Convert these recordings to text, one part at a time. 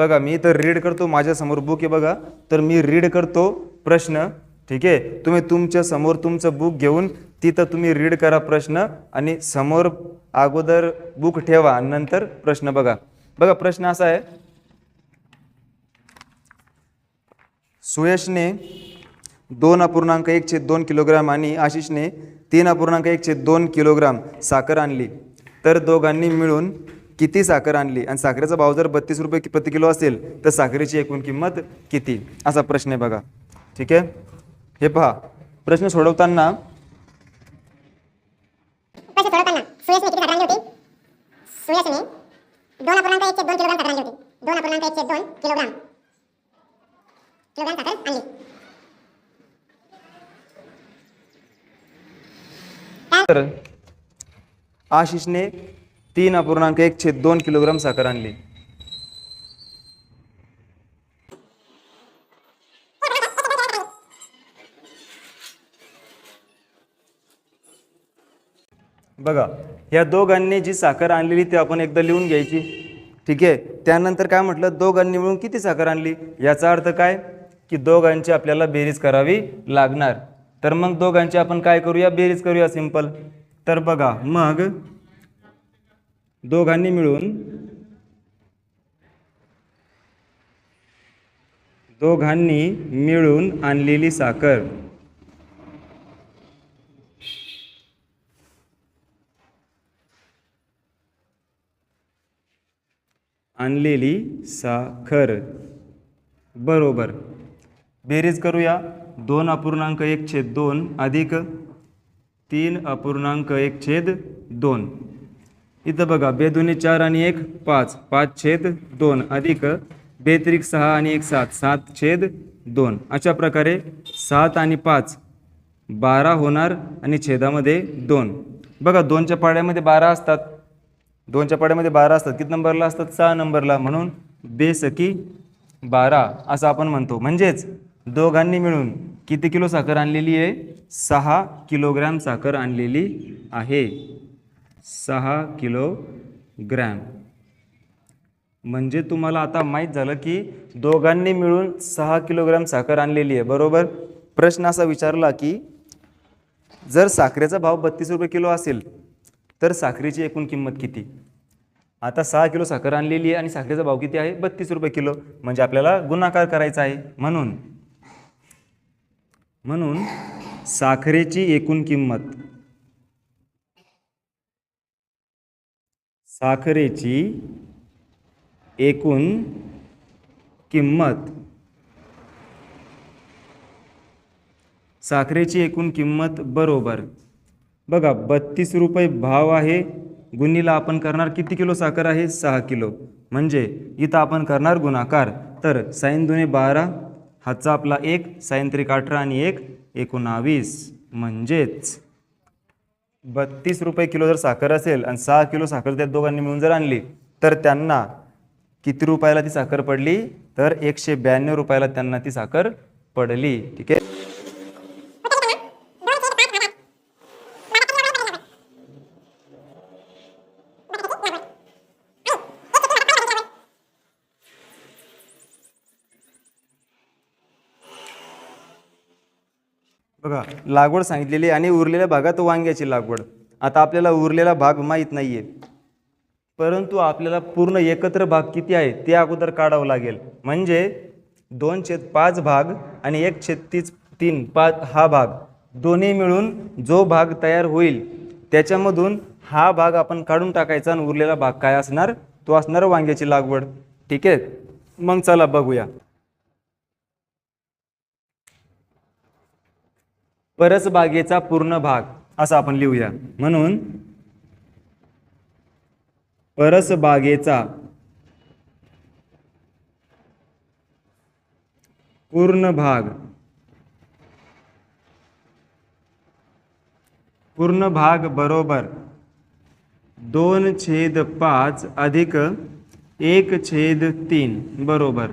बघा मी तर रीड करतो माझ्यासमोर बुक आहे बघा. तर मी रीड करतो प्रश्न ठीक आहे? तुम्ही तुमच्यासमोर तुमचं बुक घेऊन तिथं तुम्ही रीड करा प्रश्न आणि समोर अगोदर बुक ठेवा आणि नंतर प्रश्न बघा. बघा प्रश्न असा आहे. सुयशने दोन अपूर्णांक एक छेद दोन किलोग्राम आणि आशिषने तीन अपूर्णांक एक छेद दोन किलोग्राम साखर आणली. तर दोघांनी मिळून किती साखर आणली? आणि साखरेचा भाव जर बत्तीस रुपये प्रति किलो असेल तर साखरेची एकूण किंमत किती? असा प्रश्न आहे बघा. ठीक आहे? हे पहा. प्रश्न सोडवताना तर आशिषने तीन अपूर्णांक एक छेद दोन किलोग्राम साखर आणली. बघा ह्या दोघांनी जी साखर आणलेली ती आपण एकदा लिहून घ्यायची. ठीक आहे? त्यानंतर काय म्हटलं? दोघांनी मिळून किती साखर आणली? याचा अर्थ काय? की दोघांची आपल्याला बेरीज करावी लागणार. तर मग दोघांची आपण काय करूया? बेरीज करूया सिंपल. तर बघा मग दोघांनी मिळून दोघांनी मिळून आणलेली साखर. आणलेली साखर. बरोबर. बेरीज करूया. दोन अपूर्णांक एक छेद दोन अधिक तीन अपूर्णांक एक छेद दोन. इथं बघा बेदोनी चार आणि एक पाच. पाच छेद दोन. अधिक बेत्रिक सहा आणि एक सात. सात छेद दोन. अशा प्रकारे सात आणि पाच बारा होणार आणि छेदामध्ये दोन. बघा दोनच्या पाड्यामध्ये बारा असतात. दोनच्या पाड्यामध्ये बारा असतात. किती नंबरला असतात? सहा नंबरला. म्हणून बेसकी बारा असं आपण म्हणतो. म्हणजेच दोघांनी मिळून किती किलो साखर आणलेली आहे? सहा किलोग्रॅम साखर आणलेली आहे. सहा किलोग्रॅम म्हणजे तुम्हाला आता माहीत झालं की दोघांनी मिळून सहा किलोग्रॅम साखर आणलेली आहे बरोबर? प्रश्न असा विचारला की जर साखरेचा भाव बत्तीस रुपये किलो असेल तर साखरेची एकूण किंमत किती? आता सहा किलो साखर आणलेली आहे आणि साखरेचा भाव किती आहे? बत्तीस रुपये किलो. म्हणजे आपल्याला गुणाकार करायचा आहे. म्हणून म्हणून साखरेची एकूण किंमत साखरेची एकूण किंमत. साखरेची एकूण किंमत बरोबर. बघा बत्तीस रुपये भाव आहे. गुन्हीला आपण करणार किती किलो साखर आहे? सहा किलो. म्हणजे इथं आपण करणार गुणाकार. तर साईन दुने बारा हातचा आपला एक साईन त्रिक अठरा आणि एक एकोणावीस. म्हणजेच बत्तीस रुपये किलो जर साखर असेल आणि सहा किलो साखर त्या दोघांनी मिळून जर आणली तर त्यांना किती रुपयाला ती साखर पडली? तर एकशे ब्याण्णव रुपयाला त्यांना ती साखर पडली. ठीक आहे? बघा लागवड सांगितलेली आणि उरलेल्या भागात वांग्याची लागवड. आता आपल्याला उरलेला भाग माहीत नाही आहे परंतु आपल्याला पूर्ण एकत्र भाग किती आहे ते अगोदर काढावं लागेल. म्हणजे दोन छेद पाच भाग आणि एक छेद तीस तीन पाच हा भाग. दोन्ही मिळून जो भाग तयार होईल त्याच्यामधून हा भाग आपण काढून टाकायचा आणि उरलेला भाग काय असणार तो असणार वांग्याची लागवड. ठीक आहे? मग चला बघूया. परसबागेचा पूर्ण भाग असा आपण लिहूया. म्हणून परसबागेचा पूर्ण भाग पूर्ण भाग बरोबर दोन छेद पाच अधिक एक छेद तीन बरोबर.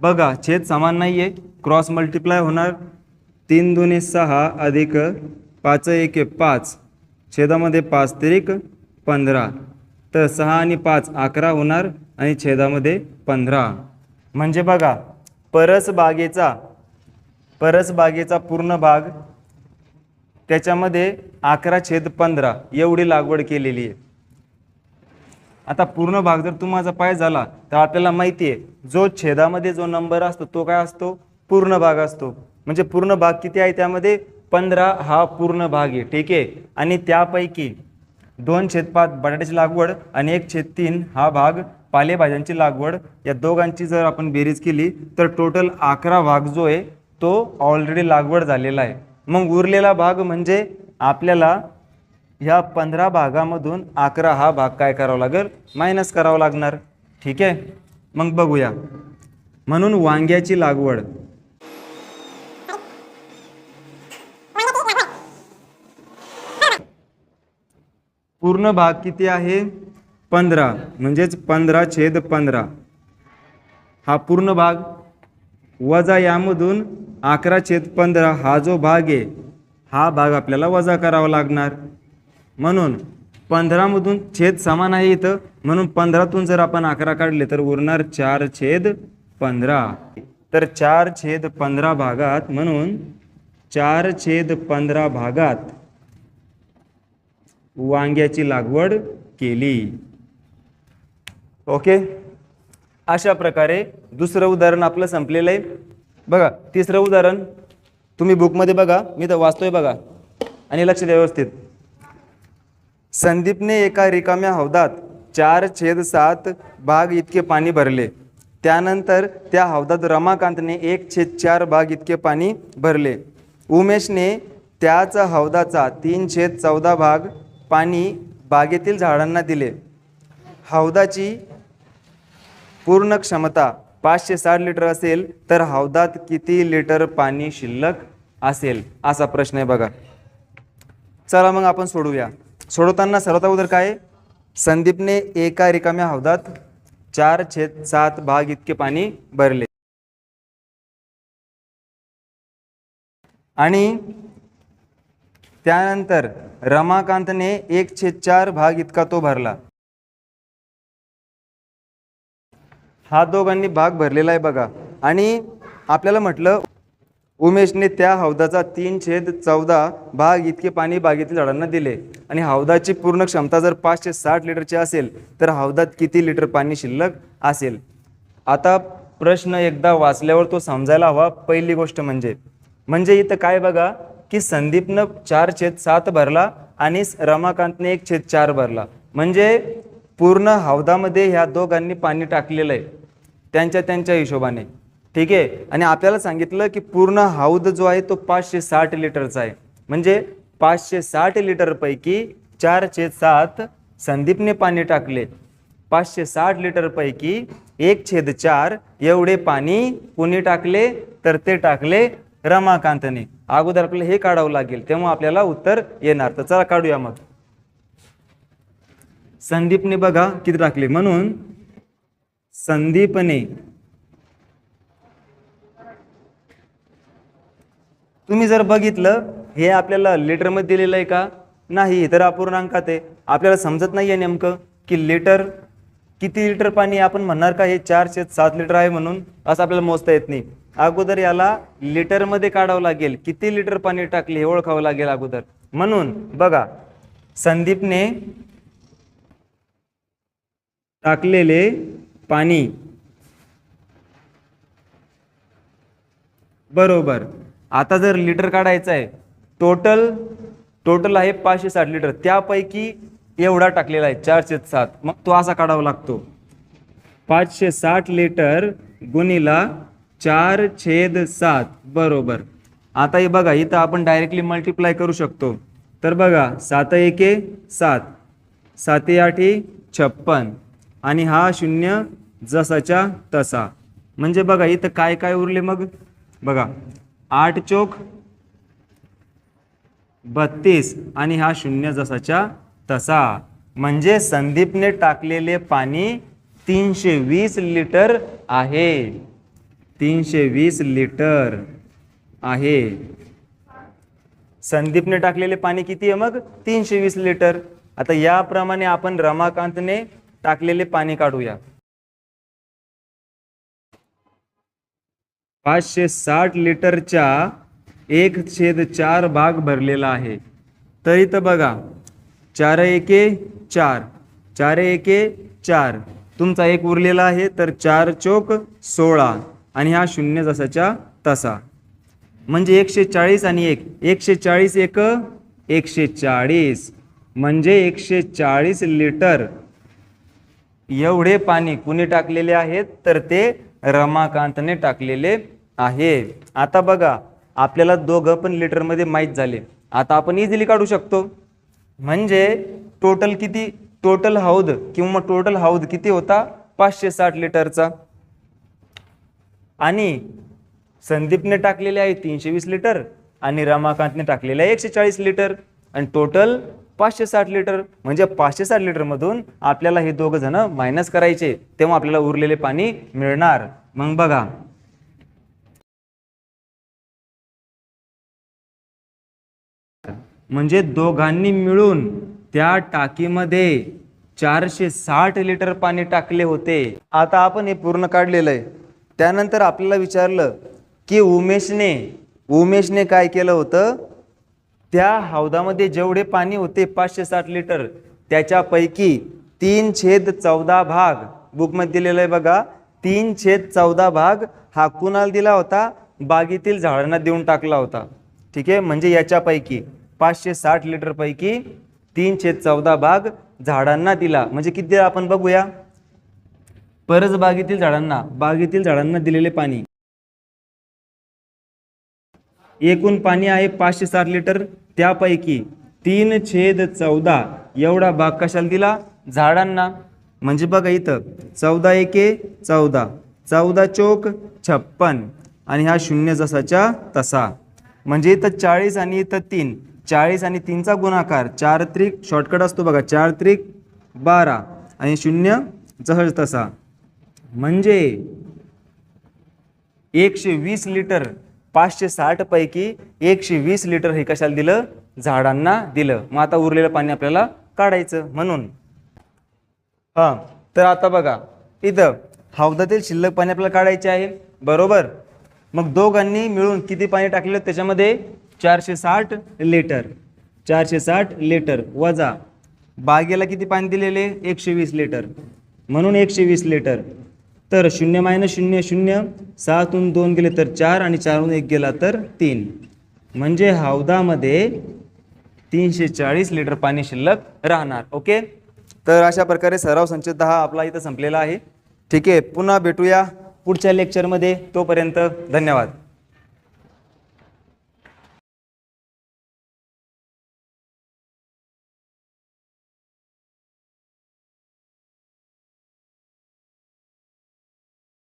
बघा छेद समान नाही आहे क्रॉस मल्टिप्लाय होणार. तीन दुने सहा अधिक पाच एक पाच छेदामध्ये पाच तिरिक पंधरा. तर सहा आणि पाच अकरा होणार आणि छेदामध्ये पंधरा. म्हणजे बघा परसबागेचा परसबागेचा पूर्ण भाग त्याच्यामध्ये अकरा छेद पंधरा एवढी लागवड केलेली आहे. आता पूर्ण भाग जर तुम्हाला पाय झाला तर आपल्याला माहिती आहे जो छेदामध्ये जो नंबर असतो तो काय असतो? पूर्ण भाग असतो. म्हणजे पूर्ण भाग किती आहे त्यामध्ये? पंधरा हा पूर्ण भाग आहे ठीक आहे? आणि त्यापैकी दोन छेदपात बटाट्याची लागवड आणि एक छेद तीन हा भाग पालेभाज्यांची लागवड. या दोघांची जर आपण बेरीज केली तर टोटल अकरा भाग जो आहे तो ऑलरेडी लागवड झालेला आहे. मग उरलेला भाग म्हणजे आपल्याला ह्या पंधरा भागामधून अकरा हा भाग काय करावा लागेल? मायनस करावा लागणार ठीक आहे? मग बघूया. म्हणून वांग्याची लागवड. पूर्ण भाग किती आहे? पंधरा. म्हणजेच पंधरा छेद पंधरा. हा पूर्ण भाग वजा यामधून अकरा छेद पंधरा हा जो भाग आहे हा भाग आपल्याला वजा करावा लागणार. म्हणून पंधरामधून छेद समान आहे इथं. म्हणून पंधरातून जर आपण अकरा काढले तर उरणार चार छेद पंधरा. तर चार छेद पंधरा भागात म्हणून चार छेद पंधरा भागात वांग्याची लागवड केली. ओके? अशा प्रकारे दुसरं उदाहरण आपलं संपलेलं आहे. बघा तिसरं उदाहरण तुम्ही बुकमध्ये बघा मी तर वाचतोय बघा. आणि लक्ष द्या व्यवस्थित. संदीपने एका रिकाम्या हौदात चार छेद सात भाग इतके पाणी भरले. त्यानंतर त्या हौदात रमाकांतने एक छेद चार भाग इतके पाणी भरले. उमेशने त्याच हौदाचा तीन छेद चौदा भाग पाणी बागेतील झाडांना दिले. हौदाची पूर्ण क्षमता पाचशे साठ लिटर असेल तर हौदात किती लिटर पाणी शिल्लक असेल असा प्रश्न आहे बघा. चला मग आपण सोडूया. सोडवताना सर्वात अगोदर काय? संदीपने एका रिकाम्या हौदात चार छेद सात भाग इतके पाणी भरले. आणि त्यानंतर रमाकांतने एक छेद चार भाग इतका तो भरला. हा दोघांनी भाग भरलेला आहे बघा. आणि आपल्याला म्हटलं उमेशने त्या हौदाचा तीन छेद चौदा भाग इतके पाणी बागेतील झाडांना दिले. आणि हौदाची पूर्ण क्षमता जर पाचशे साठ लिटरची असेल तर हौदात किती लिटर पाणी शिल्लक असेल? आता प्रश्न एकदा वाचल्यावर तो समजायला हवा. पहिली गोष्ट म्हणजे म्हणजे इथं काय बघा की संदीपनं चार छेद सात भरला आणि रमाकांतने एक छेद चार भरला. म्हणजे पूर्ण हौदामध्ये ह्या दोघांनी पाणी टाकलेलं आहे. त्यांच्या त्यांच्या हिशोबाने. ठीक आहे? आणि आपल्याला सांगितलं की पूर्ण हौद जो आहे तो पाचशे साठ लिटरचा आहे. म्हणजे पाचशे साठ लिटरपैकी चार छेद सात संदीपने पाणी टाकले. पाचशे साठ लिटरपैकी एक छेद चार एवढे पाणी कुणी टाकले? तर ते टाकले रमाकांतने. अगोदर आपल्याला हे काढावं लागेल तेव्हा आपल्याला उत्तर येणार. तर चला काढूया मग. संदीपने बघा किती टाकले. म्हणून संदीपने. तुम्ही जर बघितलं हे आपल्याला लिटरमध्ये दिलेलं आहे का? नाही तर अपूर्णांकात आहे. आपल्याला समजत नाही आहे नेमकं की लिटर किती लिटर पाणी आपण म्हणणार का? हे चारशे सात लिटर आहे म्हणून असं आपल्याला मोजता येत नाही. अगोदर याला लिटरमध्ये काढावं लागेल. किती लिटर पाणी टाकले हे ओळखावं लागेल अगोदर. म्हणून बघा संदीपने टाकलेले पाणी बरोबर. आता जर लिटर काढायचं आहे टोटल टोटल आहे पाचशे साठ लिटर त्यापैकी एवढा टाकलेला आहे चारशे सात. मग तो असा काढावा लागतो. पाचशे साठ लिटर गुणीला चार छेद सात. बरोबर. आता हे बघा इथं आपण डायरेक्टली मल्टिप्लाय करू शकतो. तर बघा सात एके सात. साते आठी छप्पन. आणि हा शून्य जसाच्या तसा. म्हणजे बघा इथं काय काय उरले मग? बघा आठ चोक बत्तीस. आणि हा शून्य जसाच्या तसा. म्हणजे संदीपने टाकलेले पाणी तीनशे वीस लिटर आहे. तीनशे वीस लिटर आहे. संदीपने टाकलेले पाणी किती आहे मग? तीनशे वीस लिटर. आता याप्रमाणे आपण रमाकांतने टाकलेले पाणी काढूया. पाचशे साठ लिटरच्या एक छेद चार भाग भरलेला आहे. तर इथं बघा चार एके चार चार एके चार. तुमचा एक उरलेला आहे तर चार चोक सोळा. आणि हा शून्य जसाच्या तसा. म्हणजे एकशे चाळीस आणि एक. एकशे चाळीस एक एकशे चाळीस. म्हणजे एकशे चाळीस लिटर. एवढे पाणी कुणी टाकलेले आहेत? तर ते रमाकांतने टाकलेले आहे आता बघा आपल्याला दोघं पण लिटरमध्ये माहीत झाले. आता आपण इझिली काढू शकतो. म्हणजे टोटल किती? टोटल हौद. किंवा टोटल हौद किती होता? पाचशे साठ लिटरचा. आणि संदीपने टाकलेले आहे तीनशे वीस लिटर आणि रमाकांतने टाकलेले आहे एकशे चाळीस लिटर. आणि टोटल पाचशे साठ लिटर म्हणजे पाचशे साठ लिटरमधून आपल्याला हे दोघं जण मायनस करायचे तेव्हा आपल्याला उरलेले पाणी मिळणार. मग बघा. म्हणजे दोघांनी मिळून त्या टाकीमध्ये चारशे साठ लिटर पाणी टाकले होते. आता आपण हे पूर्ण काढलेलं आहे. त्यानंतर आपल्याला विचारलं की उमेशने उमेशने काय केलं होतं? त्या हौदामध्ये जेवढे पाणी होते पाचशे साठ लिटर त्याच्यापैकी तीन छेद चौदा भाग बुकमध्ये दिलेलं आहे बघा तीन छेद चौदा भाग हा कुणाला दिला होता? बागेतील झाडांना देऊन टाकला होता. ठीक आहे? म्हणजे याच्यापैकी पाचशे साठ लिटरपैकी तीन छेद चौदा भाग झाडांना दिला. म्हणजे किती आपण बघूया? परस बागेतील झाडांना बागेतील झाडांना दिलेले पाणी. एकूण पाणी आहे पाचशे साठ लिटर. त्यापैकी तीन छेद चौदा एवढा भाग कशाला दिला? झाडांना. म्हणजे बघा इथं चौदा एके चौदा. चौदा चोक छप्पन. आणि हा शून्य जसाच्या तसा. म्हणजे इथं चाळीस आणि इथं तीन. चाळीस आणि तीनचा गुणाकार चार त्रिक शॉर्टकट असतो बघा चार त्रिक बारा. आणि शून्य जसं तसा. म्हणजे एकशे वीस लिटर पाचशे साठ पैकी एकशे वीस लिटर हे कशाला दिलं? झाडांना दिलं. मग आता उरलेलं पाणी आपल्याला काढायचं म्हणून. हां तर आता बघा इथं हौदातील शिल्लक पाणी आपल्याला काढायचे आहे. बरोबर? मग दोघांनी मिळून किती पाणी टाकलेलं त्याच्यामध्ये चारशे साठ लिटर. चारशे साठ लिटर वजा बागेला किती पाणी दिलेले? एकशे वीस लिटर. म्हणून एकशे वीस लिटर. तर शून्य मायनस शून्य शून्य सहातून दोन गेले तर चार आणि चारहून एक गेला तर तीन. म्हणजे हौदामध्ये तीनशे चाळीस लिटर पाणी शिल्लक राहणार. ओके? तर अशा प्रकारे सराव संच दहा आपला इथं संपलेला आहे. ठीक आहे पुन्हा भेटूया पुढच्या लेक्चरमध्ये तोपर्यंत धन्यवाद.